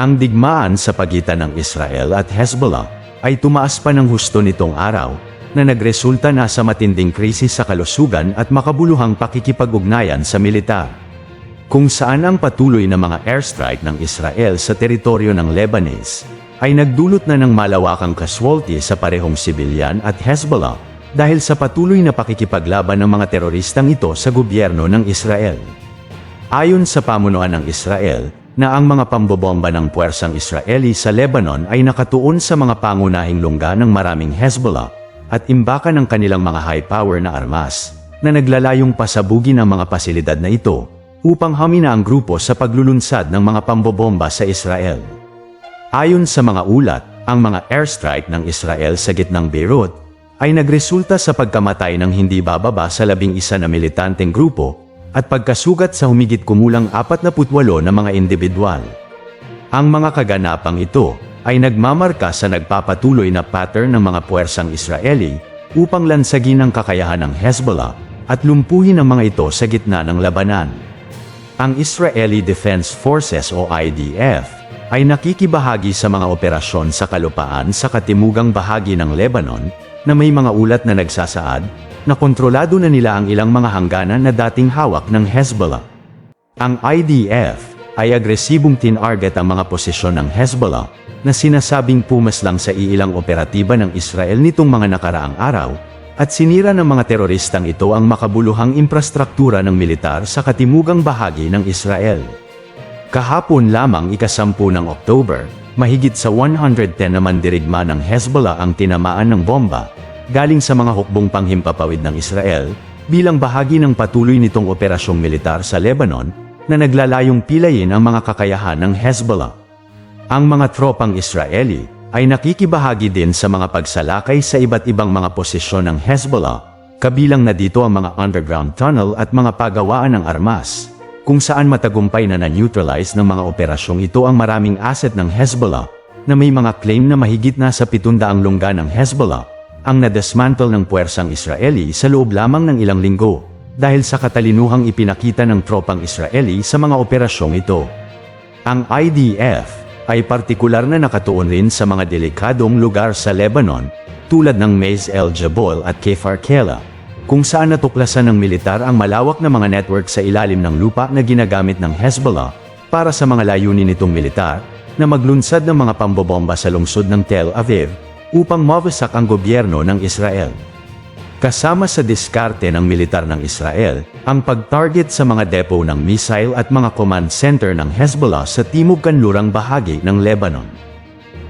Ang digmaan sa pagitan ng Israel at Hezbollah ay tumaas pa ng husto nitong araw na nagresulta na sa matinding krisis sa kalusugan at makabuluhang pakikipag-ugnayan sa militar. Kung saan ang patuloy na mga airstrike ng Israel sa teritoryo ng Lebanese ay nagdulot na ng malawakang casualty sa parehong sibilyan at Hezbollah dahil sa patuloy na pakikipaglaban ng mga teroristang ito sa gobyerno ng Israel. Ayon sa pamunuan ng Israel, na ang mga pambobomba ng puwersang Israeli sa Lebanon ay nakatuon sa mga pangunahing lungga ng maraming Hezbollah at imbakan ng kanilang mga high-power na armas na naglalayong pasabugin ang mga pasilidad na ito upang hamina ang grupo sa paglulunsad ng mga pambobomba sa Israel. Ayon sa mga ulat, ang mga airstrike ng Israel sa gitnang Beirut ay nagresulta sa pagkamatay ng hindi bababa sa labing isa na militanteng grupo at pagkasugat sa humigit kumulang 48 na mga individual. Ang mga kaganapang ito ay nagmamarka sa nagpapatuloy na pattern ng mga puwersang Israeli upang lansagin ang kakayahan ng Hezbollah at lumpuhin ang mga ito sa gitna ng labanan. Ang Israeli Defense Forces o IDF ay nakikibahagi sa mga operasyon sa kalupaan sa katimugang bahagi ng Lebanon na may mga ulat na nagsasaad na kontrolado na nila ang ilang mga hangganan na dating hawak ng Hezbollah. Ang IDF ay agresibong tinarget ang mga posisyon ng Hezbollah na sinasabing pumaslang sa iilang operatiba ng Israel nitong mga nakaraang araw at sinira ng mga teroristang ito ang makabuluhang infrastruktura ng militar sa katimugang bahagi ng Israel. Kahapon lamang ikasampu ng October, mahigit sa 110 na mandirigma ng Hezbollah ang tinamaan ng bomba galing sa mga hukbong panghimpapawid ng Israel, bilang bahagi ng patuloy nitong operasyong militar sa Lebanon, na naglalayong pilayin ang mga kakayahan ng Hezbollah. Ang mga tropang Israeli ay nakikibahagi din sa mga pagsalakay sa iba't ibang mga posisyon ng Hezbollah, kabilang na dito ang mga underground tunnel at mga pagawaan ng armas, kung saan matagumpay na na-neutralize ng mga operasyong ito ang maraming asset ng Hezbollah, na may mga claim na mahigit na sa 700 lungga ng Hezbollah, ang nadesmantle ng puwersang Israeli sa loob lamang ng ilang linggo, dahil sa katalinuhang ipinakita ng tropang Israeli sa mga operasyong ito. Ang IDF ay partikular na nakatuon rin sa mga delikadong lugar sa Lebanon, tulad ng Maiz el Jabal at Kefar Kela, kung saan natuklasan ng militar ang malawak na mga network sa ilalim ng lupa na ginagamit ng Hezbollah para sa mga layunin nitong militar na maglunsad ng mga pambobomba sa lungsod ng Tel Aviv upang mawasak ang gobyerno ng Israel. Kasama sa diskarte ng militar ng Israel, ang pag-target sa mga depo ng missile at mga command center ng Hezbollah sa timog kanlurang bahagi ng Lebanon.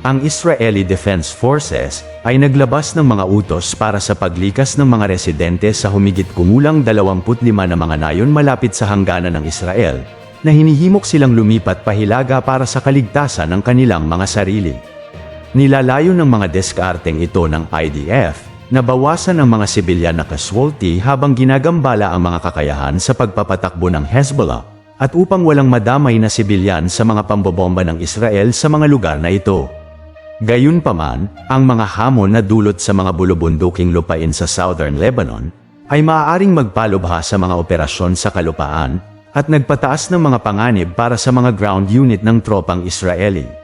Ang Israeli Defense Forces ay naglabas ng mga utos para sa paglikas ng mga residente sa humigit kumulang 25 na mga nayon malapit sa hangganan ng Israel, na hinihimok silang lumipat pahilaga para sa kaligtasan ng kanilang mga sarili. Nilalayo ng mga deskarteng ito ng IDF na bawasan ang mga sibilyan na casualty habang ginagambala ang mga kakayahan sa pagpapatakbo ng Hezbollah at upang walang madamay na sibilyan sa mga pambobomba ng Israel sa mga lugar na ito. Gayunpaman, ang mga hamon na dulot sa mga bulubunduking lupain sa southern Lebanon ay maaaring magpalubha sa mga operasyon sa kalupaan at nagpataas ng mga panganib para sa mga ground unit ng tropang Israeli.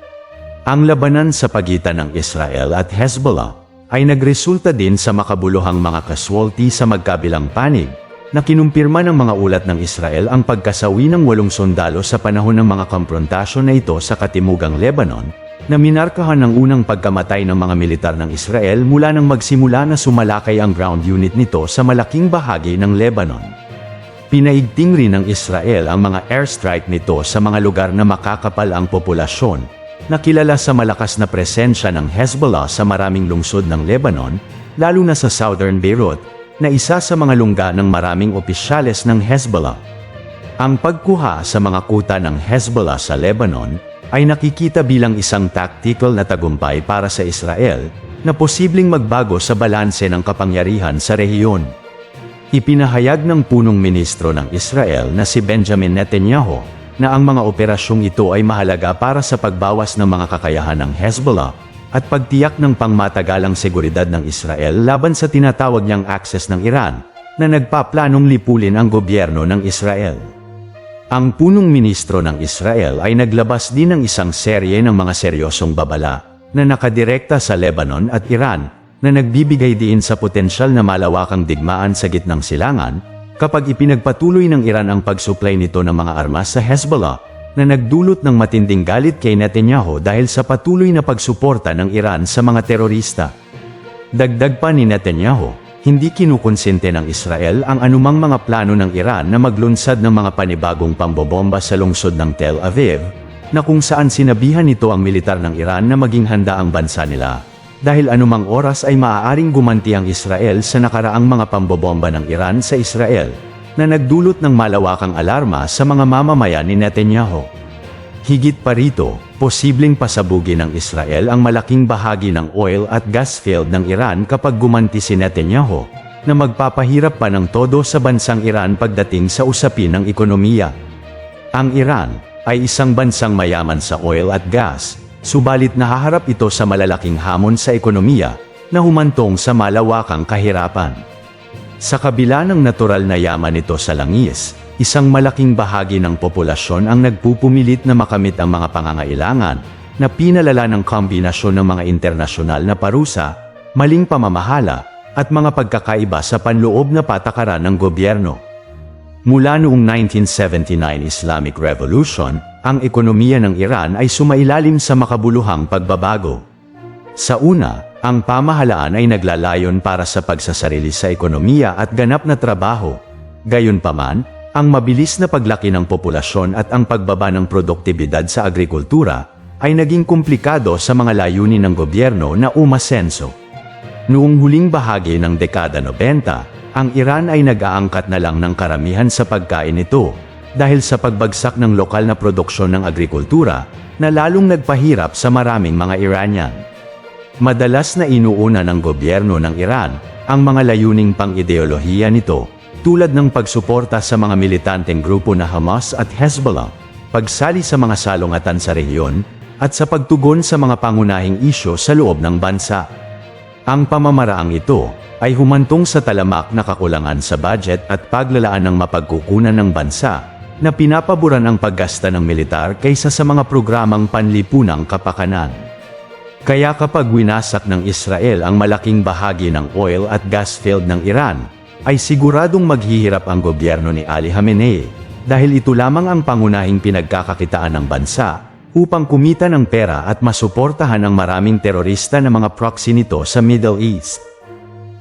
Ang labanan sa pagitan ng Israel at Hezbollah ay nagresulta din sa makabuluhang mga casualty sa magkabilang panig na kinumpirma ng mga ulat ng Israel ang pagkasawi ng walong sundalo sa panahon ng mga komprontasyon na ito sa katimugang Lebanon na minarkahan ng unang pagkamatay ng mga militar ng Israel mula nang magsimula na sumalakay ang ground unit nito sa malaking bahagi ng Lebanon. Pinaigting rin ng Israel ang mga airstrike nito sa mga lugar na makakapal ang populasyon Nakilala sa malakas na presensya ng Hezbollah sa maraming lungsod ng Lebanon, lalo na sa southern Beirut, na isa sa mga lungga ng maraming opisyales ng Hezbollah. Ang pagkuha sa mga kuta ng Hezbollah sa Lebanon ay nakikita bilang isang tactical na tagumpay para sa Israel na posibleng magbago sa balanse ng kapangyarihan sa rehiyon. Ipinahayag ng punong ministro ng Israel na si Benjamin Netanyahu na ang mga operasyong ito ay mahalaga para sa pagbawas ng mga kakayahan ng Hezbollah at pagtiyak ng pangmatagalang seguridad ng Israel laban sa tinatawag niyang access ng Iran na nagpaplanong lipulin ang gobyerno ng Israel. Ang punong ministro ng Israel ay naglabas din ng isang serye ng mga seryosong babala na nakadirekta sa Lebanon at Iran na nagbibigay diin sa potensyal na malawakang digmaan sa gitnang silangan kapag ipinagpatuloy ng Iran ang pagsuplay nito ng mga armas sa Hezbollah na nagdulot ng matinding galit kay Netanyahu dahil sa patuloy na pagsuporta ng Iran sa mga terorista. Dagdag pa ni Netanyahu, hindi kinukonsente ng Israel ang anumang mga plano ng Iran na maglunsad ng mga panibagong pambobomba sa lungsod ng Tel Aviv, na kung saan sinabihan nito ang militar ng Iran na maging handa ang bansa nila. Dahil anumang oras ay maaaring gumanti ang Israel sa nakaraang mga pambobomba ng Iran sa Israel, na nagdulot ng malawakang alarma sa mga mamamayan ni Netanyahu. Higit pa rito, posibleng pasabugin ng Israel ang malaking bahagi ng oil at gas field ng Iran kapag gumanti si Netanyahu, na magpapahirap pa ng todo sa bansang Iran pagdating sa usapin ng ekonomiya. Ang Iran ay isang bansang mayaman sa oil at gas, subalit nahaharap ito sa malalaking hamon sa ekonomiya na humantong sa malawakang kahirapan. Sa kabila ng natural na yaman nito sa langis, isang malaking bahagi ng populasyon ang nagpupumilit na makamit ang mga pangangailangan na pinalala ng kombinasyon ng mga internasyonal na parusa, maling pamamahala, at mga pagkakaiba sa panloob na patakaran ng gobyerno. Mula noong 1979 Islamic Revolution, ang ekonomiya ng Iran ay sumailalim sa makabuluhang pagbabago. Sa una, ang pamahalaan ay naglalayon para sa pagsasarili sa ekonomiya at ganap na trabaho. Gayunpaman, ang mabilis na paglaki ng populasyon at ang pagbaba ng produktibidad sa agrikultura ay naging komplikado sa mga layunin ng gobyerno na umasenso. Noong huling bahagi ng dekada 90, ang Iran ay nag-aangkat na lang ng karamihan sa pagkain nito dahil sa pagbagsak ng lokal na produksyon ng agrikultura na lalong nagpahirap sa maraming mga Iranian. Madalas na inuuna ng gobyerno ng Iran ang mga layuning pang-ideolohiya nito tulad ng pagsuporta sa mga militanteng grupo na Hamas at Hezbollah, pagsali sa mga salungatan sa rehiyon, at sa pagtugon sa mga pangunahing isyo sa loob ng bansa. Ang pamamaraang ito ay humantong sa talamak na kakulangan sa budget at paglalaan ng mapagkukunan ng bansa na pinapaboran ang paggasta ng militar kaysa sa mga programang panlipunang kapakanan. Kaya kapag winasak ng Israel ang malaking bahagi ng oil at gas field ng Iran, ay siguradong maghihirap ang gobyerno ni Ali Khamenei dahil ito lamang ang pangunahing pinagkakakitaan ng bansa upang kumita ng pera at masuportahan ang maraming terorista na mga proxy nito sa Middle East.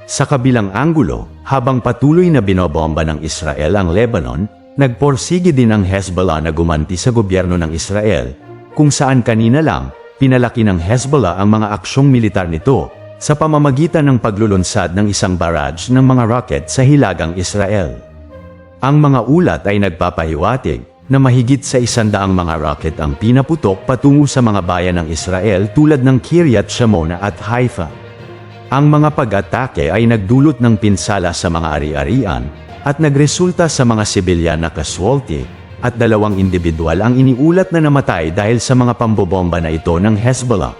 Sa kabilang anggulo, habang patuloy na binobomba ng Israel ang Lebanon, nagporsige din ang Hezbollah na gumanti sa gobyerno ng Israel, kung saan kanina lang, pinalaki ng Hezbollah ang mga aksyong militar nito sa pamamagitan ng paglulunsad ng isang barrage ng mga rocket sa hilagang Israel. Ang mga ulat ay nagpapahiwatig na mahigit sa isandaang mga rocket ang pinaputok patungo sa mga bayan ng Israel tulad ng Kiryat Shimona at Haifa. Ang mga pag-atake ay nagdulot ng pinsala sa mga ari-arian at nagresulta sa mga sibilyan na casualty at dalawang individual ang iniulat na namatay dahil sa mga pambobomba na ito ng Hezbollah.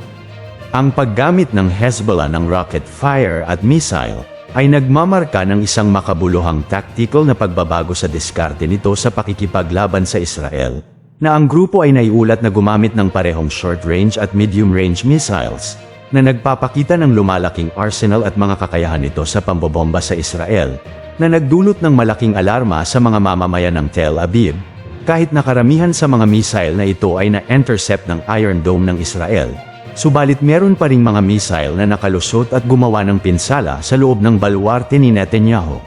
Ang paggamit ng Hezbollah ng rocket fire at missile ay nagmamarka ng isang makabuluhang tactical na pagbabago sa diskarte nito sa pakikipaglaban sa Israel, na ang grupo ay naiulat na gumamit ng parehong short-range at medium-range missiles, na nagpapakita ng lumalaking arsenal at mga kakayahan nito sa pambobomba sa Israel, na nagdulot ng malaking alarma sa mga mamamayan ng Tel Aviv, kahit na karamihan sa mga missile na ito ay na-intercept ng Iron Dome ng Israel, subalit meron pa ring mga missile na nakalusot at gumawa ng pinsala sa loob ng baluarte ni Netanyahu.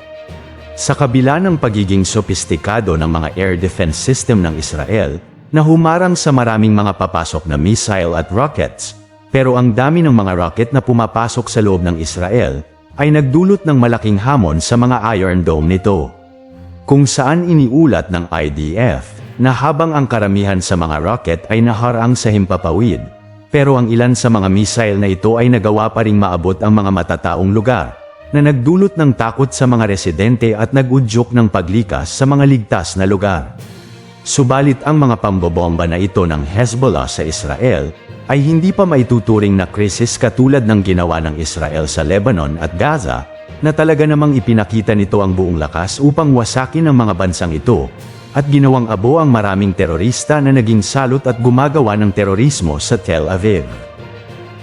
Sa kabila ng pagiging sopistikado ng mga air defense system ng Israel, na humarang sa maraming mga papasok na missile at rockets, pero ang dami ng mga rocket na pumapasok sa loob ng Israel, ay nagdulot ng malaking hamon sa mga Iron Dome nito kung saan iniulat ng IDF na habang ang karamihan sa mga rocket ay naharang sa himpapawid, pero ang ilan sa mga missile na ito ay nagawa pa ring maabot ang mga matataong lugar, na nagdulot ng takot sa mga residente at nagudyok ng paglikas sa mga ligtas na lugar. Subalit ang mga pambobomba na ito ng Hezbollah sa Israel ay hindi pa maituturing na krisis katulad ng ginawa ng Israel sa Lebanon at Gaza na talaga namang ipinakita nito ang buong lakas upang wasakin ang mga bansang ito, at ginawang abo ang maraming terorista na naging salot at gumagawa ng terorismo sa Tel Aviv.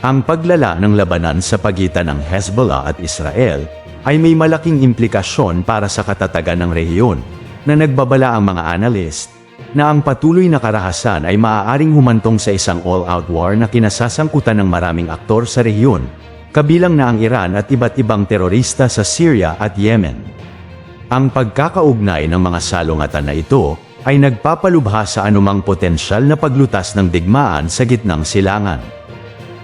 Ang paglala ng labanan sa pagitan ng Hezbollah at Israel ay may malaking implikasyon para sa katatagan ng rehiyon, na nagbabala ang mga analyst na ang patuloy na karahasan ay maaaring humantong sa isang all-out war na kinasasangkutan ng maraming aktor sa rehiyon, kabilang na ang Iran at iba't ibang terorista sa Syria at Yemen. Ang pagkakaugnay ng mga salungatan na ito ay nagpapalubha sa anumang potensyal na paglutas ng digmaan sa gitnang silangan.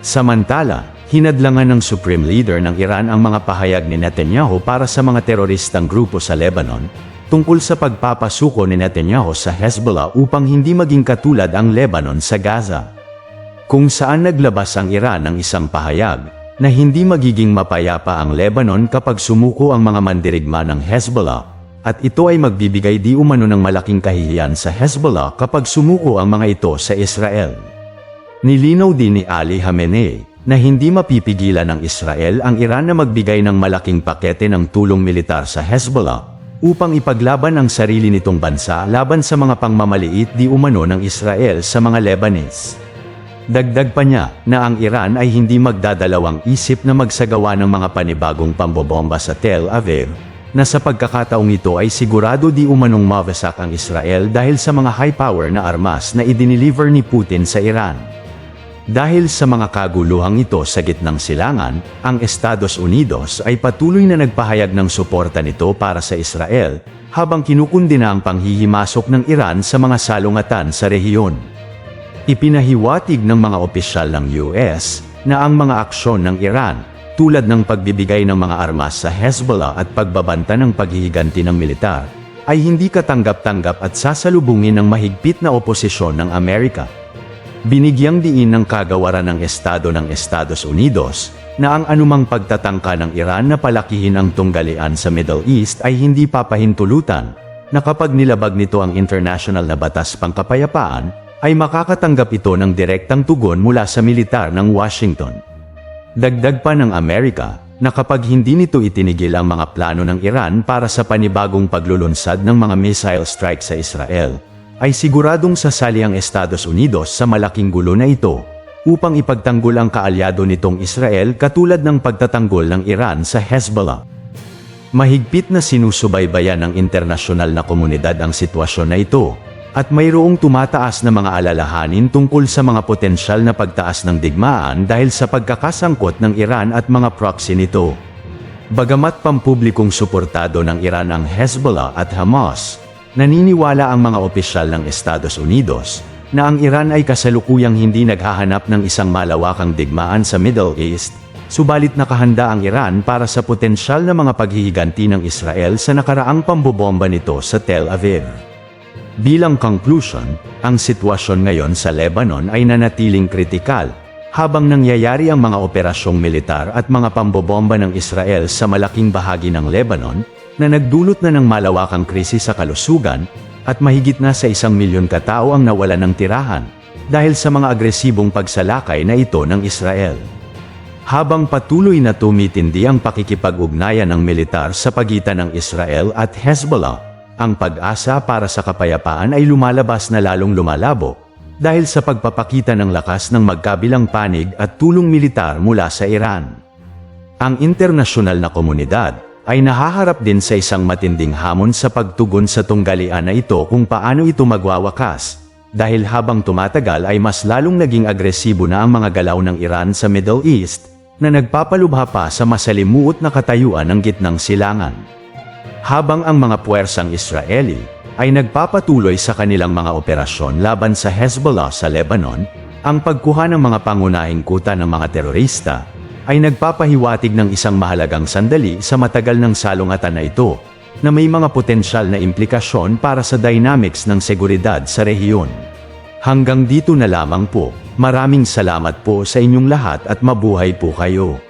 Samantala, hinadlangan ng Supreme Leader ng Iran ang mga pahayag ni Netanyahu para sa mga teroristang grupo sa Lebanon, tungkol sa pagpapasuko ni Netanyahu sa Hezbollah upang hindi maging katulad ang Lebanon sa Gaza. Kung saan naglabas ang Iran ng isang pahayag, na hindi magiging mapayapa ang Lebanon kapag sumuko ang mga mandirigma ng Hezbollah, at ito ay magbibigay di umano ng malaking kahihiyan sa Hezbollah kapag sumuko ang mga ito sa Israel. Nilinaw din ni Ali Khamenei na hindi mapipigilan ng Israel ang Iran na magbigay ng malaking pakete ng tulong militar sa Hezbollah upang ipaglaban ang sarili nitong bansa laban sa mga pangmamaliit di umano ng Israel sa mga Lebanese. Dagdag pa niya na ang Iran ay hindi magdadalawang isip na magsagawa ng mga panibagong pambobomba sa Tel Aviv, na sa pagkakataong ito ay sigurado di umanong mawasak ang Israel dahil sa mga high-power na armas na idiniliver ni Putin sa Iran. Dahil sa mga kaguluhang ito sa gitnang silangan, ang Estados Unidos ay patuloy na nagpahayag ng suporta nito para sa Israel, habang kinukundina ang panghihimasok ng Iran sa mga salungatan sa rehiyon. Ipinahiwatig ng mga opisyal ng US na ang mga aksyon ng Iran, tulad ng pagbibigay ng mga armas sa Hezbollah at pagbabanta ng paghihiganti ng militar, ay hindi katanggap-tanggap at sasalubungin ng mahigpit na oposisyon ng Amerika. Binigyang diin ng kagawaran ng Estado ng Estados Unidos na ang anumang pagtatangka ng Iran na palakihin ang tunggalian sa Middle East ay hindi papahintulutan na kapag nilabag nito ang international na batas pangkapayapaan, ay makakatanggap ito ng direktang tugon mula sa militar ng Washington. Dagdag pa ng Amerika na kapag hindi nito itinigil ang mga plano ng Iran para sa panibagong paglulunsad ng mga missile strike sa Israel, ay siguradong sasali ang Estados Unidos sa malaking gulo na ito upang ipagtanggol ang kaalyado nitong Israel katulad ng pagtatanggol ng Iran sa Hezbollah. Mahigpit na sinusubaybayan ng internasyonal na komunidad ang sitwasyon na ito, at mayroong tumataas na mga alalahanin tungkol sa mga potensyal na pagtaas ng digmaan dahil sa pagkakasangkot ng Iran at mga proxy nito. Bagamat pampublikong suportado ng Iran ang Hezbollah at Hamas, naniniwala ang mga opisyal ng Estados Unidos na ang Iran ay kasalukuyang hindi naghahanap ng isang malawakang digmaan sa Middle East, subalit nakahanda ang Iran para sa potensyal na mga paghihiganti ng Israel sa nakaraang pambobomba nito sa Tel Aviv. Bilang conclusion, ang sitwasyon ngayon sa Lebanon ay nanatiling kritikal, habang nangyayari ang mga operasyong militar at mga pambobomba ng Israel sa malaking bahagi ng Lebanon, na nagdulot na ng malawakang krisis sa kalusugan, at mahigit na sa isang milyon katao ang nawala ng tirahan, dahil sa mga agresibong pagsalakay na ito ng Israel. Habang patuloy na tumitindi ang pakikipag-ugnayan ng militar sa pagitan ng Israel at Hezbollah, ang pag-asa para sa kapayapaan ay lumalabas na lalong lumalabo dahil sa pagpapakita ng lakas ng magkabilang panig at tulong militar mula sa Iran. Ang internasyonal na komunidad ay nahaharap din sa isang matinding hamon sa pagtugon sa tunggalian na ito kung paano ito magwawakas, dahil habang tumatagal ay mas lalong naging agresibo na ang mga galaw ng Iran sa Middle East, na nagpapalubha pa sa masalimuot na katayuan ng gitnang silangan. Habang ang mga puwersang Israeli ay nagpapatuloy sa kanilang mga operasyon laban sa Hezbollah sa Lebanon, ang pagkuha ng mga pangunahing kuta ng mga terorista ay nagpapahiwatig ng isang mahalagang sandali sa matagal ng salungatan na ito, na may mga potensyal na implikasyon para sa dynamics ng seguridad sa rehiyon. Hanggang dito na lamang po, maraming salamat po sa inyong lahat at mabuhay po kayo.